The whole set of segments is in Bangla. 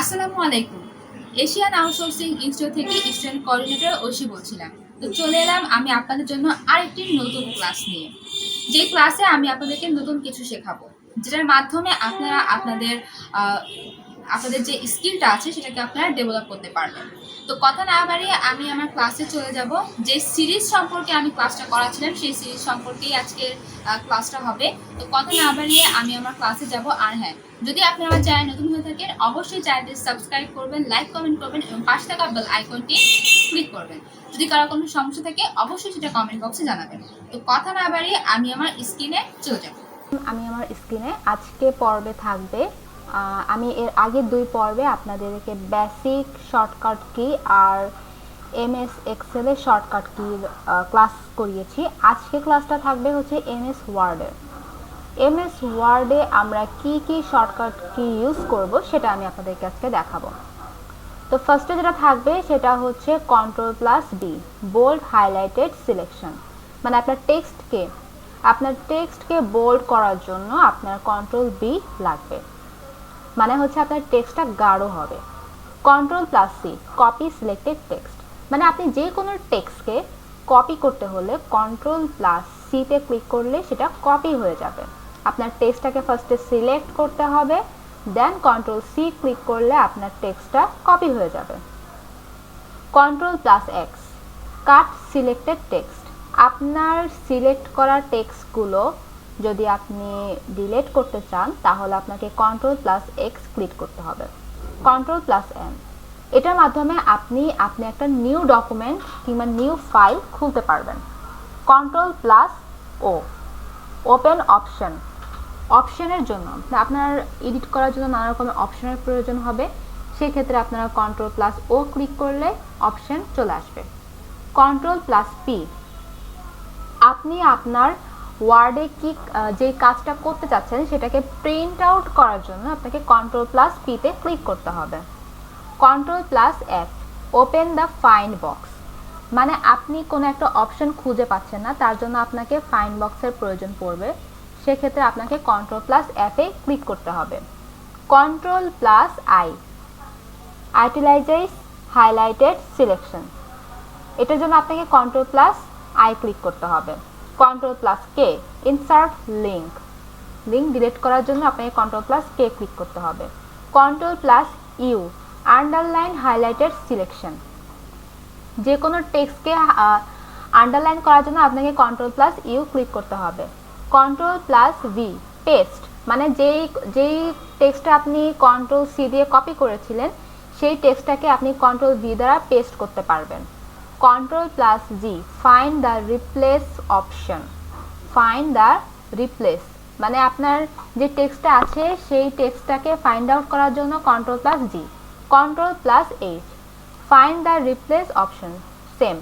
আসসালামু আলাইকুম। এশিয়ান আউটসোর্সিং ইনস্টিটিউট থেকে স্টুডেন্ট কোঅর্ডিনেটর ঐশী বলছিলাম। তো চলে এলাম আমি আপনাদের জন্য আরেকটি নতুন ক্লাস নিয়ে। যে ক্লাসে আমি আপনাদেরকে নতুন কিছু শেখাবো, যেটার মাধ্যমে আপনারা আপনাদের আপনাদের যে স্কিলটা আছে সেটাকে আপনারা ডেভেলপ করতে পারবেন। তো কথা না বাড়িয়ে আমি আমার ক্লাসে চলে যাব। যে সিরিজ সম্পর্কে আমি ক্লাসটা করাছিলাম সেই সিরিজ সম্পর্কেই আজকের ক্লাসটা হবে। তো কথা না বাড়িয়ে আমি আমার ক্লাসে যাব। আর হ্যাঁ যদি আপনি আমার চ্যানেল নতুন হয়ে থাকেন, অবশ্যই চ্যানেলটি সাবস্ক্রাইব করবেন লাইক কমেন্ট করবেন এবং পাশে থাকা বেল আইকনটি ক্লিক করবেন। যদি কারও কোনো সমস্যা থাকে, অবশ্যই সেটা কমেন্ট বক্সে জানাবেন। তো কথা না বাড়িয়ে আমি আমার স্ক্রিনে চলে যাব। আমি আমার স্ক্রিনে আজকে পর্বে থাকবে আমি এর আগের দুই পর্বে আপনাদেরকে বেসিক শর্টকাট কি আর এম এস এক্সেলের শর্টকাট কির ক্লাস করিয়েছি। আজকে ক্লাসটা থাকবে হচ্ছে এম এস ওয়ার্ডের এম এস ওয়ার্ডে আমরা কি কি শর্টকাট কি ইউজ করব সেটা আমি আপনাদেরকে আজকে দেখাবো। তো ফার্স্টে যেটা থাকবে সেটা হচ্ছে control plus B bold highlighted selection মানে আপনার টেক্সটকে আপনার টেক্সটকে বোল্ড করার জন্য আপনার কন্ট্রোল বি লাগবে। মানে হচ্ছে আপনার টেক্সটটা গাঢ় হবে। Control plus C copy selected text মানে আপনি যে কোনো টেক্সটকে কপি করতে হলে কন্ট্রোল প্লাস সিতে ক্লিক করলে সেটা কপি হয়ে যাবে। আপনার টেক্সটটাকে ফার্স্টে সিলেক্ট করতে হবে দেন কন্ট্রোল সি ক্লিক করলে আপনার টেক্সটটা কপি হয়ে যাবে। Control plus X cut selected text আপনার সিলেক্ট করা টেক্সটগুলো যদি আপনি ডিলিট করতে চান, তাহলে আপনাকে কন্ট্রোল প্লাস এক্স ক্লিক করতে হবে। কন্ট্রোল প্লাস এন এটার মাধ্যমে আপনি আপনি একটা নিউ ডকুমেন্ট কিংবা নিউ ফাইল খুলতে পারবেন। Control plus O open option অপশনের জন্য, আপনার এডিট করার জন্য নানা রকমের অপশনের প্রয়োজন হবে। সেক্ষেত্রে আপনারা কন্ট্রোল প্লাস ও ক্লিক করলে অপশন চলে আসবে। কন্ট্রোল প্লাস পি আপনি আপনার ওয়ার্ডে কি যে কাজটা করতে চাচ্ছেন সেটাকে প্রিন্ট আউট করার জন্য আপনাকে কন্ট্রোল প্লাস পিতে ক্লিক করতে হবে। Control plus F open the find box মানে আপনি কোনো একটা অপশন খুঁজে পাচ্ছেন না, তার জন্য আপনাকে ফাইন বক্সের প্রয়োজন পড়বে। সেক্ষেত্রে আপনাকে কন্ট্রোল প্লাস এফে ক্লিক করতে হবে। Control plus I italicize highlighted selection এটার জন্য আপনাকে কন্ট্রোল প্লাস আই ক্লিক করতে হবে। Control plus K insert link link delete করার জন্য আপনাকে কন্ট্রোল প্লাস কে ক্লিক করতে হবে। Control plus U underline highlighted selection যে কোনো টেক্সটকে আন্ডারলাইন করার জন্য আপনাকে কন্ট্রোল প্লাস ইউ ক্লিক করতে হবে। কন্ট্রোল প্লাস ভি পেস্ট মানে যেই যেই টেক্সটটা আপনি কন্ট্রোল সি দিয়ে কপি করেছিলেন, সেই টেক্সটটাকে আপনি কন্ট্রোল ভি দ্বারা পেস্ট করতে পারবেন। Control plus G find the replace option find the replace মানে আপনার যে টেক্সটটা আছে, সেই টেক্সটটাকে ফাইন্ড আউট করার জন্য control plus G control plus H find the replace option same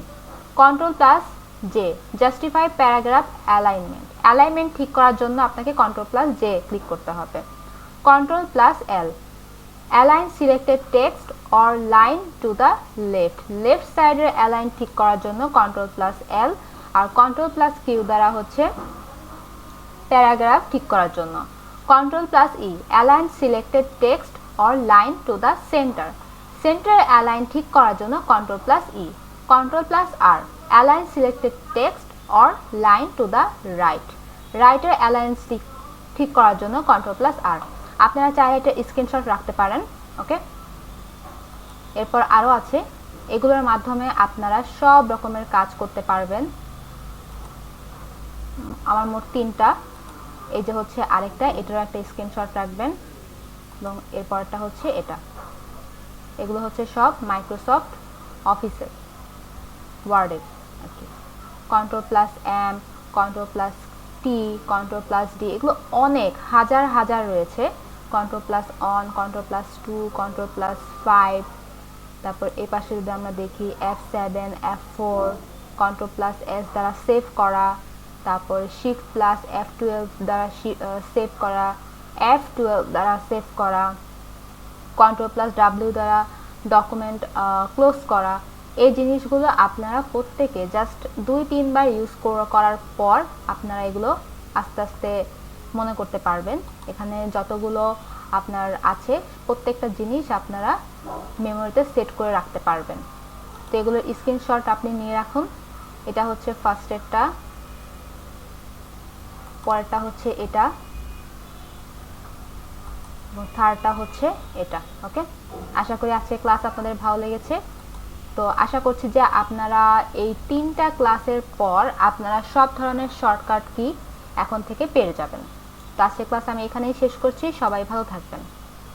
control plus J justify paragraph alignment alignment ঠিক করার জন্য আপনাকে কন্ট্রোল প্লাস জে ক্লিক করতে হবে। Control plus L align selected text or line to the left left সাইডের অ্যালাইন ঠিক করার জন্য কন্ট্রোল প্লাস এল আর কন্ট্রোল প্লাস কিউ দ্বারা হচ্ছে প্যারাগ্রাফ ঠিক করার জন্য। Control plus E align selected text or line to the centre centre align ঠিক করার জন্য control plus E control plus R align selected text or line to the right রাইটের অ্যালাইন ঠিক করার জন্য কন্ট্রোল প্লাস আর আপনারা চাইলে এটা স্ক্রিনশট রাখতে পারেন ওকে এরপর আরও আছে, এগুলোর মাধ্যমে আপনারা সব রকমের কাজ করতে পারবেন। আমার মোট তিনটা, এই যে হচ্ছে আরেকটা, এটারও একটা স্ক্রিনশট রাখবেন, এবং এরপরটা হচ্ছে এটা। এগুলো হচ্ছে সব মাইক্রোসফট অফিসের ওয়ার্ডের আর কি। Control plus M control plus T control plus D এগুলো অনেক, হাজার হাজার রয়েছে। Control plus one control plus two control plus five তারপর এই পাশে যদি আমরা দেখি F seven F four control plus S দ্বারা সেভ করা, তারপর শিফট প্লাস এফ টুয়েলভ দ্বারা সেভ করা এফ টুয়েলভ দ্বারা সেভ করা কন্ট্রোল প্লাস ডাব্লিউ দ্বারা ডকুমেন্ট ক্লোজ করা, এই জিনিসগুলো আপনারা প্রত্যেকে জাস্ট দুই তিনবার ইউজ করার পর আপনারা এগুলো আস্তে আস্তে মনে করতে পারবেন। এখানে যতগুলো আপনার আছে, প্রত্যেকটা জিনিস আপনারা মেমোরিতে সেট করে রাখতে পারবেন। তো এগুলোর স্ক্রিনশট আপনি নিয়ে রাখুন। এটা হচ্ছে ফার্স্ট এরটা পরেরটা হচ্ছে এটা। এবং থার্ডটা হচ্ছে এটা ওকে আশা করি আজকে ক্লাস আপনাদের ভালো লেগেছে। তো আশা করছি যে আপনারা এই তিনটা ক্লাসের পর আপনারা সব ধরনের শর্টকাট কি এখন থেকে পেয়ে যাবেন। তো ক্লাস আমি এখানেই শেষ করছি। সবাই ভালো থাকবেন।